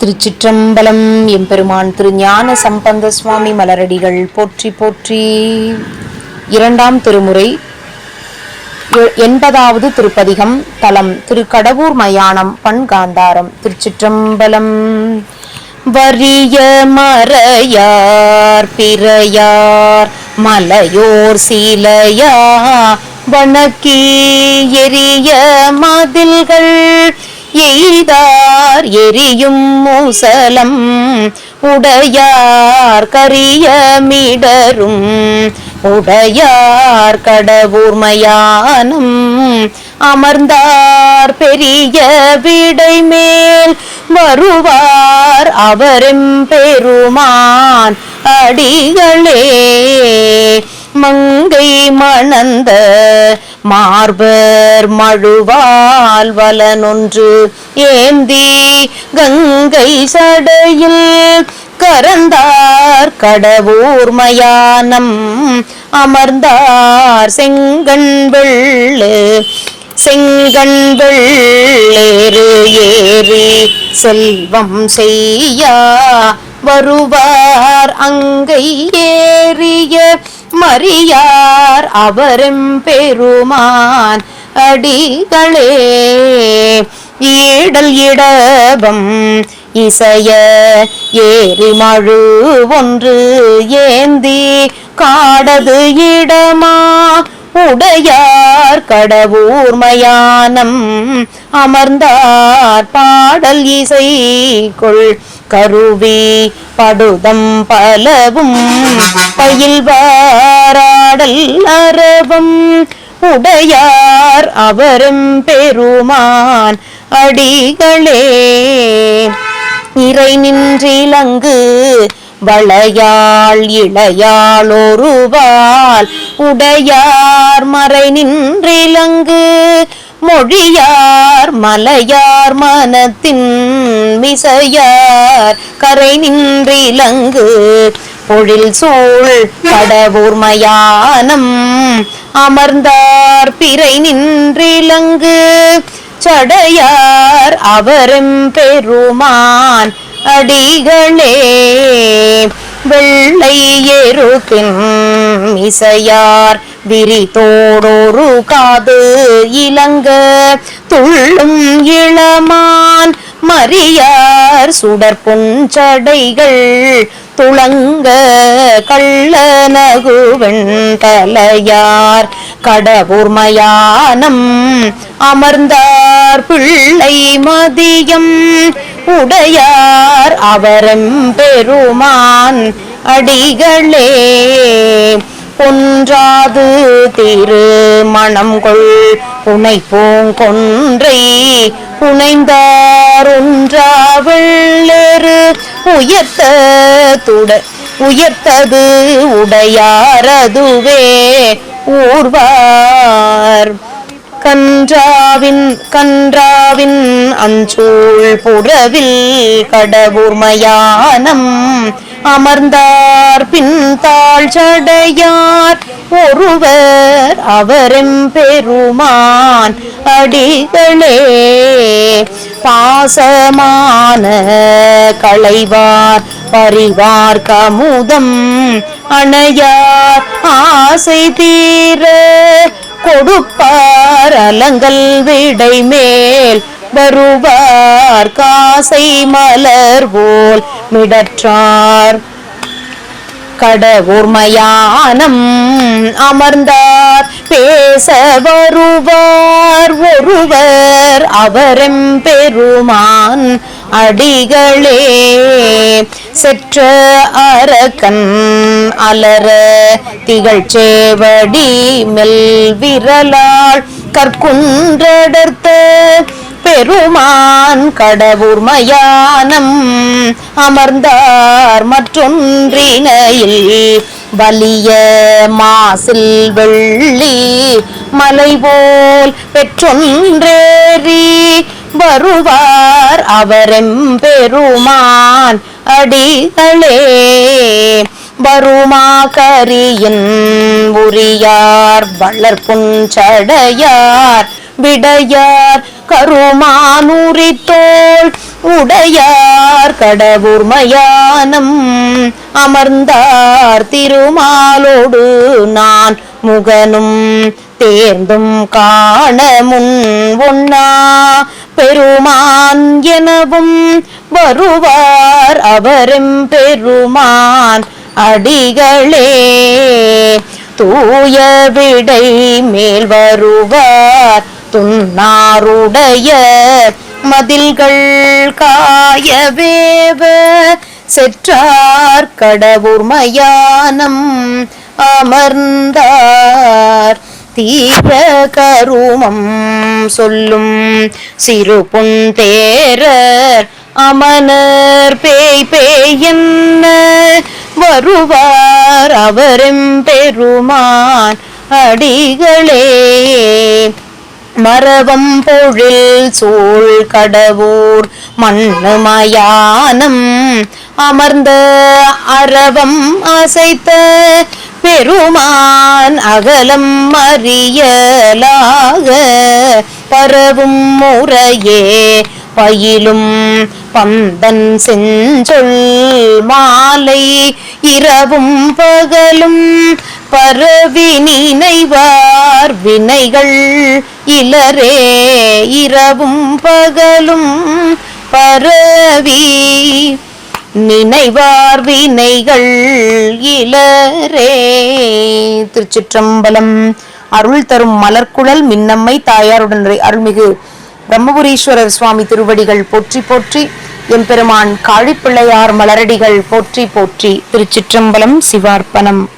திருச்சிற்றம்பலம். எம்பெருமான் திரு ஞான சம்பந்த சுவாமி மலரடிகள் போற்றி போற்றி. இரண்டாம் திருமுறை எ- எண்பதாவது திருப்பதிகம் தலம் திரு கடவுர் மயானம் பண்காந்தாரம் திருச்சிற்றம்பலம். வரிய மறையார் பிறையார் மலையோர் சீலையா வணக்கி எரிய மதில்கள் உடையார் எரியும் மூசலம். உடையார் கரிய மிடரும். உடையார் கடவுர்மயானம் அமர்ந்தார் பெரிய விடை மேல். வருவார் அவரும் பெருமான். அடிகளே மணந்த மார்பர் மழுவால் வலனொன்று ஏந்தி கங்கை சடையில் கரந்தார் கடவுர் மயானம் அமர்ந்தார் செங்கண் வெள்ளு செங்கண் வெள்ளேறு ஏறி செல்வம் செய்யா வருவார் அங்கை ஏறிய மறியார் அவரும் பெருமான் அடிகளே. ஈடல் இடபம் இசைய ஏறி மழு ஒன்று ஏந்தி காடது இடமா உடையார் கடவுர் மயானம். அமர்ந்தார் பாடல் இசை கொள் கருவி படுதம் பலவும். பயில்வாராடல் அரவம் உடையார் அவரும் பெருமான் அடிகளே. இறை நின்றிலங்கு வளையாள் இளையாள் ஒருவாள் உடையார் மறை நின்றிலங்கு மொழியார் மலையார் மனத்தின் மிசையார் கரை நின்றிலங்கு. பொழில் சூழ் கடவுர் மயானம் அமர்ந்தார் பிறை நின்றிலங்கு. சடையார் அவரும் பெருமான் அடிகளே வெள்ளை எருக்கின் இசையார் விரிதோடொரு காது இலங்க துள்ளும் இளமான் மரியார் சுடர் புஞ்சடைகள் துளங்க கள்ள நகுவெண் தலையார் கடவுர் அமர்ந்தார் பிள்ளை மதியம். உடையார் அவரம் பெருமான் அடிகளே. பொன்றாது திரு மணம் கொள் புனை பூங்கொன்றை புனைந்தார் ஒன்றாவெள்ளேறு உயர்த்த துட உயர்த்தது உடையாரதுவே ஊர்வார். கன்றாவின் கன்றாவின் அஞ்சூழ் புறவில் கடவுர் மயானம். அமர்ந்தார் பின் தாழ் சடையார் ஒருவர் அவரும் பெருமான். அடிகளே பாசமான களைவார் பறிவார் கமுதம். அணையார் ஆசை தீர கொடுப்பார் அலங்கல் விடை மேல் வருவார் காசை மலர் போல் மிடற்றார். கடவுர்மயானம் அமர்ந்தார். பேச வருவார் ஒருவர் அவரும் பெருமான் அடிகளே. செற்ற அரக்கன் அலர திகழ்ச்சேவடி மெல் விரலாள் கற்குன்றடர்த்த பெருமான் கடவுர் மயானம் அமர்ந்தார் மற்றொன்றினையில் வலிய மாசில் வெள்ளி மலை போல் பெற்றொன்றேறி வருவார் அவரெம் பெருமான் அடிகளே. வருமாகரியின் உரியார் வளர்ப்புஞ்சடையார் விடையார் கருமானுரித்தோள் உடையார் கடவுர் மயானம் அமர்ந்தார் திருமாலோடு நான் முகனும் தேர்ந்தும் காண முன் ஒன்னா பெருமான் எனவும் வருவார் அவரும் பெருமான். அடிகளே தூய விடை மேல் வருவார். துன்னாருடைய மதில்கள் காயவேவ செற்றார் கடவுர் மயானம் அமர்ந்தார். தீர கருமம் சொல்லும் சிறு புண்டேரர் அமனர் பேய் பேயன் வருவார் அவரும் பெருமான் அடிகளே. மரபம் பொழில் சூழ் கடவுர் மண்ணு மயானம் அமர்ந்த அரவம் அசைத்த பெருமான் அகலம் அறியலாக. பரவும் முறையே பயிலும் பந்தன் செஞ்சொல் மாலை இரவும் பகலும் பரவி நினைவார் வினைகள் இலரே இரவும் பகலும் பரவி நினைவார் வினைகள் இலரே. திருச்சிற்றம்பலம். அருள் தரும் மலர்குழல் மின்னம்மை தாயாருடன் அருள்மிகு பிரம்மபுரீஸ்வரர் சுவாமி திருவடிகள் போற்றி போற்றி எம்பெருமான் காழிப்பிள்ளையார் மலரடிகள் போற்றி போற்றி திருச்சிற்றம்பலம் சிவார்ப்பணம்.